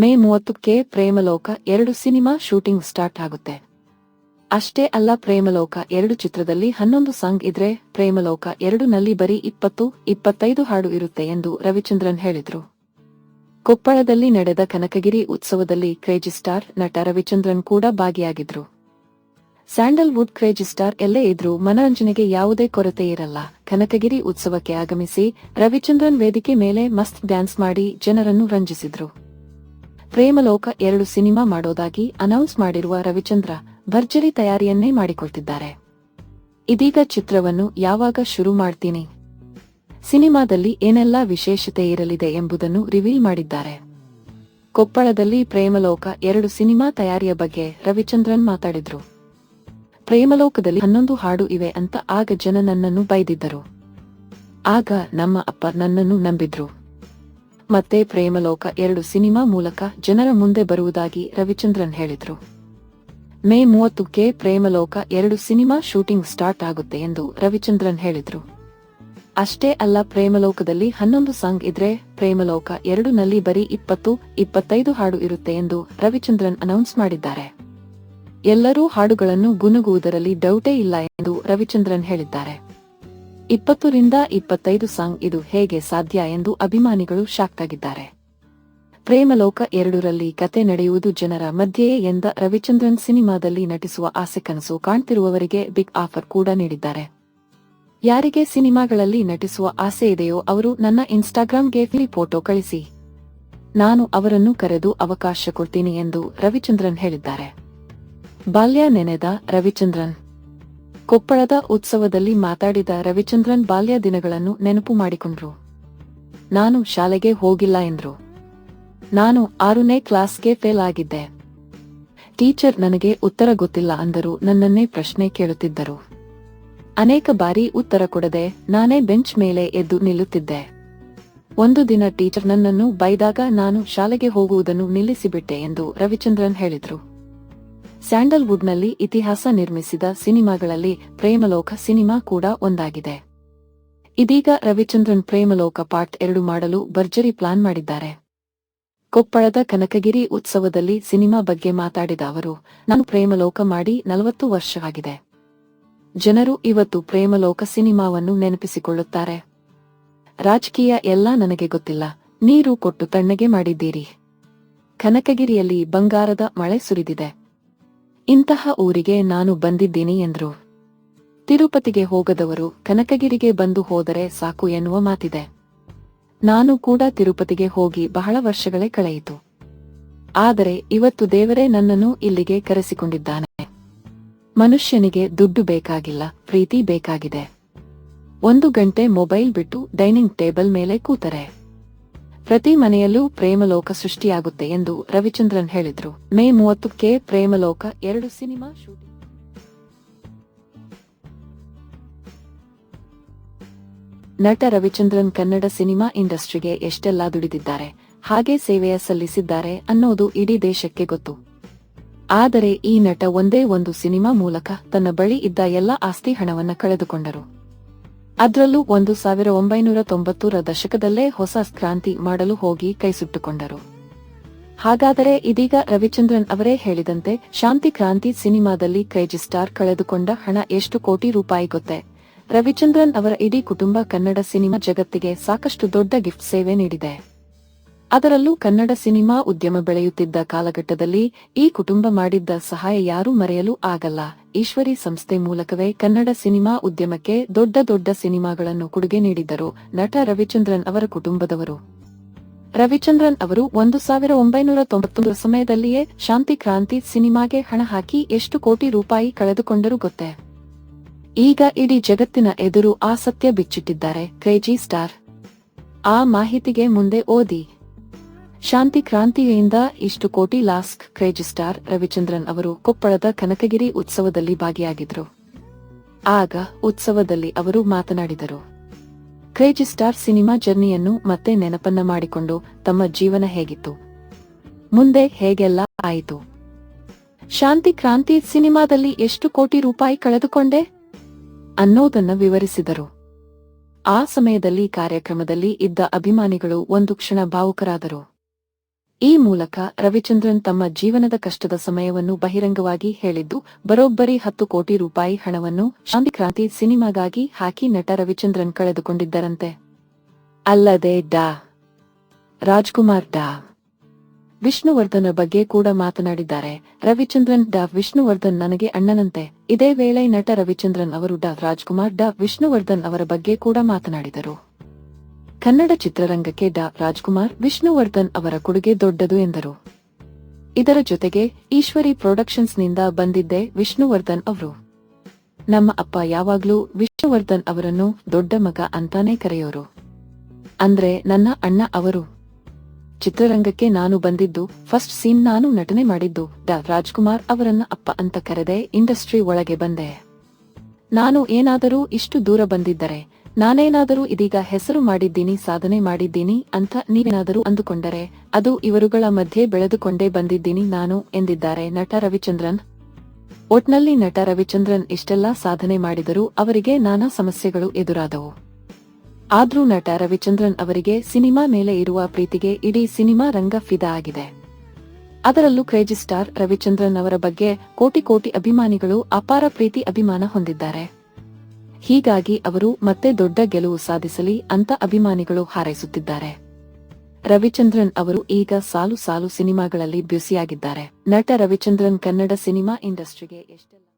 ಮೇ ಮೂವತ್ತಕ್ಕೆ ಪ್ರೇಮಲೋಕ ಎರಡು cinema shooting start ಆಗುತ್ತೆ. ಅಷ್ಟೇ ಅಲ್ಲ, ಪ್ರೇಮಲೋಕ ಎರಡು ಚಿತ್ರದಲ್ಲಿ ಹನ್ನೊಂದು ಸಾಂಗ್ ಇದ್ರೆ ಪ್ರೇಮಲೋಕ ಎರಡು ನಲ್ಲಿ ಬರೀ ಇಪ್ಪತ್ತು, ಇಪ್ಪತ್ತೈದು ಹಾಡು ಇರುತ್ತೆ ಎಂದು ರವಿಚಂದ್ರನ್ ಹೇಳಿದ್ರು. ಕೊಪ್ಪಳದಲ್ಲಿ ನಡೆದ ಕನಕಗಿರಿ ಉತ್ಸವದಲ್ಲಿ ಕ್ರೇಜಿ ಸ್ಟಾರ್ ನಟ ರವಿಚಂದ್ರನ್ ಕೂಡ ಭಾಗಿಯಾಗಿದ್ರು. ಸ್ಯಾಂಡಲ್ವುಡ್ ಕ್ರೇಜಿ ಸ್ಟಾರ್ ಎಲ್ಲೇ ಇದ್ರೂ ಮನರಂಜನೆಗೆ ಯಾವುದೇ ಕೊರತೆ ಇರಲ್ಲ. ಕನಕಗಿರಿ ಉತ್ಸವಕ್ಕೆ ಆಗಮಿಸಿ ರವಿಚಂದ್ರನ್ ವೇದಿಕೆ ಮೇಲೆ ಮಸ್ತ್ ಡ್ಯಾನ್ಸ್ ಮಾಡಿ ಜನರನ್ನು ರಂಜಿಸಿದ್ರು. ಪ್ರೇಮಲೋಕ ಎರಡು ಸಿನಿಮಾ ಮಾಡೋದಾಗಿ ಅನೌನ್ಸ್ ಮಾಡಿರುವ ರವಿಚಂದ್ರ ಭರ್ಜರಿ ತಯಾರಿಯನ್ನೇ ಮಾಡಿಕೊಳ್ತಿದ್ದಾರೆ. ಇದೀಗ ಚಿತ್ರವನ್ನು ಯಾವಾಗ ಶುರು ಮಾಡ್ತೀನಿ? ಸಿನಿಮಾದಲ್ಲಿ ಏನೆಲ್ಲ ವಿಶೇಷತೆ ಇರಲಿದೆ ಎಂಬುದನ್ನು ರಿವೀಲ್ ಮಾಡಿದ್ದಾರೆ. ಕೊಪ್ಪಳದಲ್ಲಿ ಪ್ರೇಮಲೋಕ ಎರಡು ಸಿನಿಮಾ ತಯಾರಿಯ ಬಗ್ಗೆ ರವಿಚಂದ್ರನ್ ಮಾತಾಡಿದ್ರು. ಪ್ರೇಮಲೋಕದಲ್ಲಿ ಹನ್ನೊಂದು ಹಾಡು ಇವೆ ಅಂತ ಆಗ ಜನ ನನ್ನನ್ನು ಬೈದಿದ್ದರು. ಆಗ ನಮ್ಮ ಅಪ್ಪ ನನ್ನನ್ನು ನಂಬಿದ್ರು. ಮತ್ತೆ ಪ್ರೇಮಲೋಕ ಎರಡು ಸಿನಿಮಾ ಮೂಲಕ ಜನರ ಮುಂದೆ ಬರುವುದಾಗಿ ರವಿಚಂದ್ರನ್ ಹೇಳಿದ್ರು. ಮೇ ಮೂವತ್ತಕ್ಕೆ ಪ್ರೇಮಲೋಕ ಎರಡು ಸಿನಿಮಾ ಶೂಟಿಂಗ್ ಸ್ಟಾರ್ಟ್ ಆಗುತ್ತೆ ಎಂದು ರವಿಚಂದ್ರನ್ ಹೇಳಿದ್ರು. ಅಷ್ಟೇ ಅಲ್ಲ, ಪ್ರೇಮಲೋಕದಲ್ಲಿ ಹನ್ನೊಂದು ಸಾಂಗ್ ಇದ್ರೆ ಪ್ರೇಮಲೋಕ ಎರಡು ನಲ್ಲಿ ಬರೀ ಇಪ್ಪತ್ತು, ಇಪ್ಪತ್ತೈದು ಹಾಡು ಇರುತ್ತೆ ಎಂದು ರವಿಚಂದ್ರನ್ ಅನೌನ್ಸ್ ಮಾಡಿದ್ದಾರೆ. ಎಲ್ಲರೂ ಹಾಡುಗಳನ್ನು ಗುನುಗುವುದರಲ್ಲಿ ಡೌಟೇ ಇಲ್ಲ ಎಂದು ರವಿಚಂದ್ರನ್ ಹೇಳಿದ್ದಾರೆ. ಇಪ್ಪತ್ತರಿಂದ ಇಪ್ಪತ್ತೈದು ಸಾಂಗ್ ಇದು ಹೇಗೆ ಸಾಧ್ಯ ಎಂದು ಅಭಿಮಾನಿಗಳು ಶಾಕ್ ಆಗಿದ್ದಾರೆ ಪ್ರೇಮಲೋಕ ಎರಡರಲ್ಲಿ ಕತೆ ನಡೆಯುವುದು ಜನರ ಮಧ್ಯೆಯೇ ಎಂದ ರವಿಚಂದ್ರನ್ ಸಿನಿಮಾದಲ್ಲಿ ನಟಿಸುವ ಆಸೆ ಕನಸು ಕಾಣ್ತಿರುವವರಿಗೆ ಬಿಗ್ ಆಫರ್ ಕೂಡ ನೀಡಿದ್ದಾರೆ. ಯಾರಿಗೆ ಸಿನಿಮಾಗಳಲ್ಲಿ ನಟಿಸುವ ಆಸೆ ಇದೆಯೋ ಅವರು ನನ್ನ ಇನ್ಸ್ಟಾಗ್ರಾಂಗೆ ಫ್ರೀ ಫೋಟೋ ಕಳಿಸಿ. ನಾನು ಅವರನ್ನು ಕರೆದು ಅವಕಾಶ ಕೊಡ್ತೀನಿ ಎಂದು ರವಿಚಂದ್ರನ್ ಹೇಳಿದ್ದಾರೆ. ಬಾಲ್ಯ ನೆನೆದ ರವಿಚಂದ್ರನ್ ಕೊಪ್ಪಳದ ಉತ್ಸವದಲ್ಲಿ ಮಾತಾಡಿದ ರವಿಚಂದ್ರನ್ ಬಾಲ್ಯ ದಿನಗಳನ್ನು ನೆನಪು ಮಾಡಿಕೊಂಡ್ರು. ನಾನು ಶಾಲೆಗೆ ಹೋಗಿಲ್ಲ ಎಂದ್ರು. ನಾನು ಆರನೇ ಕ್ಲಾಸ್ಗೆ ಫೇಲ್ ಆಗಿದ್ದೆ. ಟೀಚರ್ ನನಗೆ ಉತ್ತರ ಗೊತ್ತಿಲ್ಲ ಅಂದರು ನನ್ನನ್ನೇ ಪ್ರಶ್ನೆ ಕೇಳುತ್ತಿದ್ದರು. ಅನೇಕ ಬಾರಿ ಉತ್ತರ ಕೊಡದೆ ನಾನೇ ಬೆಂಚ್ ಮೇಲೆ ಎದ್ದು ನಿಲ್ಲುತ್ತಿದ್ದೆ. ಒಂದು ದಿನ ಟೀಚರ್ ನನ್ನನ್ನು ಬೈದಾಗ ನಾನು ಶಾಲೆಗೆ ಹೋಗುವುದನ್ನು ನಿಲ್ಲಿಸಿಬಿಟ್ಟೆ ಎಂದು ರವಿಚಂದ್ರನ್ ಹೇಳಿದ್ರು. ಸ್ಯಾಂಡಲ್ವುಡ್ನಲ್ಲಿ ಇತಿಹಾಸ ನಿರ್ಮಿಸಿದ ಸಿನಿಮಾಗಳಲ್ಲಿ ಪ್ರೇಮಲೋಕ ಸಿನಿಮಾ ಕೂಡ ಒಂದಾಗಿದೆ. ಇದೀಗ ರವಿಚಂದ್ರನ್ ಪ್ರೇಮಲೋಕ ಪಾರ್ಟ್ ಎರಡು ಮಾಡಲು ಭರ್ಜರಿ ಪ್ಲಾನ್ ಮಾಡಿದ್ದಾರೆ. ಕೊಪ್ಪಳದ ಕನಕಗಿರಿ ಉತ್ಸವದಲ್ಲಿ ಸಿನಿಮಾ ಬಗ್ಗೆ ಮಾತಾಡಿದ ಅವರು, ನಾನು ಪ್ರೇಮಲೋಕ ಮಾಡಿ ನಲವತ್ತು ವರ್ಷವಾಗಿದೆ. ಜನರು ಇವತ್ತು ಪ್ರೇಮಲೋಕ ಸಿನಿಮಾವನ್ನು ನೆನಪಿಸಿಕೊಳ್ಳುತ್ತಾರೆ. ರಾಜಕೀಯ ಎಲ್ಲ ನನಗೆ ಗೊತ್ತಿಲ್ಲ, ನೀರು ಕೊಟ್ಟು ತಣ್ಣಗೆ ಮಾಡಿದ್ದೀರಿ. ಕನಕಗಿರಿಯಲ್ಲಿ ಬಂಗಾರದ ಮಳೆ ಸುರಿದಿದೆ. ಇಂತಹ ಊರಿಗೆ ನಾನು ಬಂದಿದ್ದೀನಿ ಎಂದರು. ತಿರುಪತಿಗೆ ಹೋಗದವರು ಕನಕಗಿರಿಗೆ ಬಂದು ಹೋದರೆ ಸಾಕು ಎನ್ನುವ ಮಾತಿದೆ. ನಾನು ಕೂಡ ತಿರುಪತಿಗೆ ಹೋಗಿ ಬಹಳ ವರ್ಷಗಳೇ ಕಳೆಯಿತು. ಆದರೆ ಇವತ್ತು ದೇವರೇ ನನ್ನನ್ನು ಇಲ್ಲಿಗೆ ಕರೆಸಿಕೊಂಡಿದ್ದಾನೆ. ಮನುಷ್ಯನಿಗೆ ದುಡ್ಡು ಬೇಕಾಗಿಲ್ಲ, ಪ್ರೀತಿ ಬೇಕಾಗಿದೆ. ಒಂದು ಗಂಟೆ ಮೊಬೈಲ್ ಬಿಟ್ಟು ಡೈನಿಂಗ್ ಟೇಬಲ್ ಮೇಲೆ ಕೂತರೆ. ಪ್ರತಿ ಮನೆಯಲ್ಲೂ ಪ್ರೇಮಲೋಕ ಸೃಷ್ಟಿಯಾಗುತ್ತೆ ಎಂದು ರವಿಚಂದ್ರನ್ ಹೇಳಿದ್ರು. ಮೇ ಮೂವತ್ತಕ್ಕೆ ಪ್ರೇಮಲೋಕ ಎರಡು ಸಿನಿಮಾ ಶೂಟಿಂಗ್. ನಟ ರವಿಚಂದ್ರನ್ ಕನ್ನಡ ಸಿನಿಮಾ ಇಂಡಸ್ಟ್ರಿಗೆ ಎಷ್ಟೆಲ್ಲ ದುಡಿದಿದ್ದಾರೆ, ಹಾಗೆ ಸೇವೆಯ ಸಲ್ಲಿಸಿದ್ದಾರೆ ಅನ್ನೋದು ಇಡೀ ದೇಶಕ್ಕೆ ಗೊತ್ತು. ಆದರೆ ಈ ನಟ ಒಂದೇ ಒಂದು ಸಿನಿಮಾ ಮೂಲಕ ತನ್ನ ಬಳಿ ಇದ್ದ ಎಲ್ಲ ಆಸ್ತಿ ಹಣವನ್ನ ಕಳೆದುಕೊಂಡರು. ಅದ್ರಲ್ಲೂ ಒಂದು ಸಾವಿರ ಒಂಬೈನೂರ ತೊಂಬತ್ತರ ದಶಕದಲ್ಲೇ ಹೊಸ ಕ್ರಾಂತಿ ಮಾಡಲು ಹೋಗಿ ಕೈಸುಟ್ಟುಕೊಂಡರು. ಹಾಗಾದರೆ ಇದೀಗ ರವಿಚಂದ್ರನ್ ಅವರೇ ಹೇಳಿದಂತೆ ಶಾಂತಿ ಕ್ರಾಂತಿ ಸಿನಿಮಾದಲ್ಲಿ ಕ್ರೇಜಿ ಸ್ಟಾರ್ ಕಳೆದುಕೊಂಡ ಹಣ ಎಷ್ಟು ಕೋಟಿ ರೂಪಾಯಿ ಗೊತ್ತೆ? ರವಿಚಂದ್ರನ್ ಅವರ ಇಡೀ ಕುಟುಂಬ ಕನ್ನಡ ಸಿನಿಮಾ ಜಗತ್ತಿಗೆ ಸಾಕಷ್ಟು ದೊಡ್ಡ ಗಿಫ್ಟ್ ಸೇವೆ ನೀಡಿದೆ. ಅದರಲ್ಲೂ ಕನ್ನಡ ಸಿನಿಮಾ ಉದ್ಯಮ ಬೆಳೆಯುತ್ತಿದ್ದ ಕಾಲಘಟ್ಟದಲ್ಲಿ ಈ ಕುಟುಂಬ ಮಾಡಿದ್ದ ಸಹಾಯ ಯಾರೂ ಮರೆಯಲು ಆಗಲ್ಲ. ಈಶ್ವರಿ ಸಂಸ್ಥೆ ಮೂಲಕವೇ ಕನ್ನಡ ಸಿನಿಮಾ ಉದ್ಯಮಕ್ಕೆ ದೊಡ್ಡ ದೊಡ್ಡ ಸಿನಿಮಾಗಳನ್ನು ಕೊಡುಗೆ ನೀಡಿದ್ದರು. ನಟ ರವಿಚಂದ್ರನ್ ಅವರ ಕುಟುಂಬದವರು. ರವಿಚಂದ್ರನ್ ಅವರು ಒಂದು ಸಾವಿರ ಒಂಬೈನೂರ ತೊಂಬತ್ತೊಂದರ ಸಮಯದಲ್ಲಿಯೇ ಶಾಂತಿ ಕ್ರಾಂತಿ ಸಿನಿಮಾಗೆ ಹಣ ಹಾಕಿ ಎಷ್ಟು ಕೋಟಿ ರೂಪಾಯಿ ಕಳೆದುಕೊಂಡರೂ ಗೊತ್ತೇ? ಈಗ ಇಡೀ ಜಗತ್ತಿನ ಎದುರು ಆ ಸತ್ಯ ಬಿಚ್ಚಿಟ್ಟಿದ್ದಾರೆ. Crazy star. ಆ ಮಾಹಿತಿಗೆ ಮುಂದೆ ಓದಿ. ಶಾಂತಿ ಕ್ರಾಂತಿಯಿಂದ ಇಷ್ಟು ಕೋಟಿ ಲಾಸ್ಕ್ ಕ್ರೇಜಿ ಸ್ಟಾರ್ ರವಿಚಂದ್ರನ್ ಅವರು ಕೊಪ್ಪಳದ ಕನಕಗಿರಿ ಉತ್ಸವದಲ್ಲಿ ಭಾಗಿಯಾಗಿದ್ರು. ಆಗ ಉತ್ಸವದಲ್ಲಿ ಅವರು ಮಾತನಾಡಿದರು. ಕ್ರೇಜಿ ಸ್ಟಾರ್ ಸಿನಿಮಾ ಜರ್ನಿಯನ್ನು ಮತ್ತೆ ನೆನಪನ್ನ ಮಾಡಿಕೊಂಡು ತಮ್ಮ ಜೀವನ ಹೇಗಿತ್ತು? ಮುಂದೆ ಹೇಗೆಲ್ಲ ಆಯಿತು? ಶಾಂತಿ ಕ್ರಾಂತಿ ಸಿನಿಮಾದಲ್ಲಿ ಎಷ್ಟು ಕೋಟಿ ರೂಪಾಯಿ ಕಳೆದುಕೊಂಡೆ? ಅನ್ನೋದನ್ನ ವಿವರಿಸಿದರು. ಆ ಸಮಯದಲ್ಲಿ ಕಾರ್ಯಕ್ರಮದಲ್ಲಿ ಇದ್ದ ಅಭಿಮಾನಿಗಳು ಒಂದು ಕ್ಷಣ ಭಾವುಕರಾದರು. ಈ ಮೂಲಕ ರವಿಚಂದ್ರನ್ ತಮ್ಮ ಜೀವನದ ಕಷ್ಟದ ಸಮಯವನ್ನು ಬಹಿರಂಗವಾಗಿ ಹೇಳಿದ್ದು, ಬರೋಬ್ಬರಿ ಹತ್ತು ಕೋಟಿ ರೂಪಾಯಿ ಹಣವನ್ನು ಶಾಂತಿ ಕ್ರಾಂತಿ ಸಿನಿಮಾಗಾಗಿ ಹಾಕಿ ನಟ ರವಿಚಂದ್ರನ್ ಕಳೆದುಕೊಂಡಿದ್ದರಂತೆ. ಅಲ್ಲದೆ ಡಾ. ರಾಜ್ಕುಮಾರ್ ಡಾ. ವಿಷ್ಣುವರ್ಧನ್ ಬಗ್ಗೆ ಕೂಡ ಮಾತನಾಡಿದ್ದಾರೆ. ರವಿಚಂದ್ರನ್ ಡಾ. ವಿಷ್ಣುವರ್ಧನ್ ನನಗೆ ಅಣ್ಣನಂತೆ. ಇದೇ ವೇಳೆ ನಟ ರವಿಚಂದ್ರನ್ ಅವರು ಡಾ. ರಾಜ್ಕುಮಾರ್ ಡಾ. ವಿಷ್ಣುವರ್ಧನ್ ಅವರ ಬಗ್ಗೆ ಕೂಡ ಮಾತನಾಡಿದರು. ಕನ್ನಡ ಚಿತ್ರರಂಗಕ್ಕೆ ಡಾ. ರಾಜ್ಕುಮಾರ್ ವಿಷ್ಣುವರ್ಧನ್ ಅವರ ಕೊಡುಗೆ ದೊಡ್ಡದು ಎಂದರು. ಇದರ ಜೊತೆಗೆ ಈಶ್ವರಿ ಪ್ರೊಡಕ್ಷನ್ಸ್ನಿಂದ ಬಂದಿದ್ದೆ ವಿಷ್ಣುವರ್ಧನ್ ಅವರು. ನಮ್ಮ ಅಪ್ಪ ಯಾವಾಗ್ಲೂ ವಿಷ್ಣುವರ್ಧನ್ ಅವರನ್ನು ದೊಡ್ಡ ಮಗ ಅಂತಾನೆ ಕರೆಯೋರು. ಅಂದ್ರೆ ನನ್ನ ಅಣ್ಣ ಅವರು. ಚಿತ್ರರಂಗಕ್ಕೆ ನಾನು ಬಂದಿದ್ದು, ಫಸ್ಟ್ ಸೀನ್ ನಾನು ನಟನೆ ಮಾಡಿದ್ದು ಡಾ. ರಾಜ್ಕುಮಾರ್ ಅವರನ್ನ ಅಪ್ಪ ಅಂತ ಕರೆದೆ ಇಂಡಸ್ಟ್ರಿ ಒಳಗೆ ಬಂದೆ. ನಾನು ಏನಾದರೂ ಇಷ್ಟು ದೂರ ಬಂದಿದ್ದರೆ, ನಾನೇನಾದರೂ ಇದೀಗ ಹೆಸರು ಮಾಡಿದ್ದೀನಿ, ಸಾಧನೆ ಮಾಡಿದ್ದೀನಿ ಅಂತ ನೀವೇನಾದರೂ ಅಂದುಕೊಂಡರೆ, ಅದು ಇವರುಗಳ ಮಧ್ಯೆ ಬೆಳೆದುಕೊಂಡೇ ಬಂದಿದ್ದೀನಿ ನಾನು ಎಂದಿದ್ದಾರೆ ನಟ ರವಿಚಂದ್ರನ್. ಒಟ್ನಲ್ಲಿ ನಟ ರವಿಚಂದ್ರನ್ ಇಷ್ಟೆಲ್ಲಾ ಸಾಧನೆ ಮಾಡಿದರೂ ಅವರಿಗೆ ನಾನಾ ಸಮಸ್ಯೆಗಳು ಎದುರಾದವು. ಆದ್ರೂ ನಟ ರವಿಚಂದ್ರನ್ ಅವರಿಗೆ ಸಿನಿಮಾ ಮೇಲೆ ಇರುವ ಪ್ರೀತಿಗೆ ಇಡೀ ಸಿನಿಮಾ ರಂಗ ಫಿದಾ ಆಗಿದೆ. ಅದರಲ್ಲೂ ಕ್ರೇಜಿ ಸ್ಟಾರ್ ರವಿಚಂದ್ರನ್ ಅವರ ಬಗ್ಗೆ ಕೋಟಿ ಕೋಟಿ ಅಭಿಮಾನಿಗಳು ಅಪಾರ ಪ್ರೀತಿ ಅಭಿಮಾನ ಹೊಂದಿದ್ದಾರೆ. ಹೀಗಾಗಿ ಅವರು ಮತ್ತೆ ದೊಡ್ಡ ಗೆಲುವು ಸಾಧಿಸಲಿ ಅಂತ ಅಭಿಮಾನಿಗಳು ಹಾರೈಸುತ್ತಿದ್ದಾರೆ. ರವಿಚಂದ್ರನ್ ಅವರು ಈಗ ಸಾಲು ಸಾಲು ಸಿನಿಮಾಗಳಲ್ಲಿ ಬ್ಯುಸಿಯಾಗಿದ್ದಾರೆ. ನಟ ರವಿಚಂದ್ರನ್ ಕನ್ನಡ ಸಿನಿಮಾ ಇಂಡಸ್ಟ್ರಿಗೆ ಎಷ್ಟೆಲ್ಲ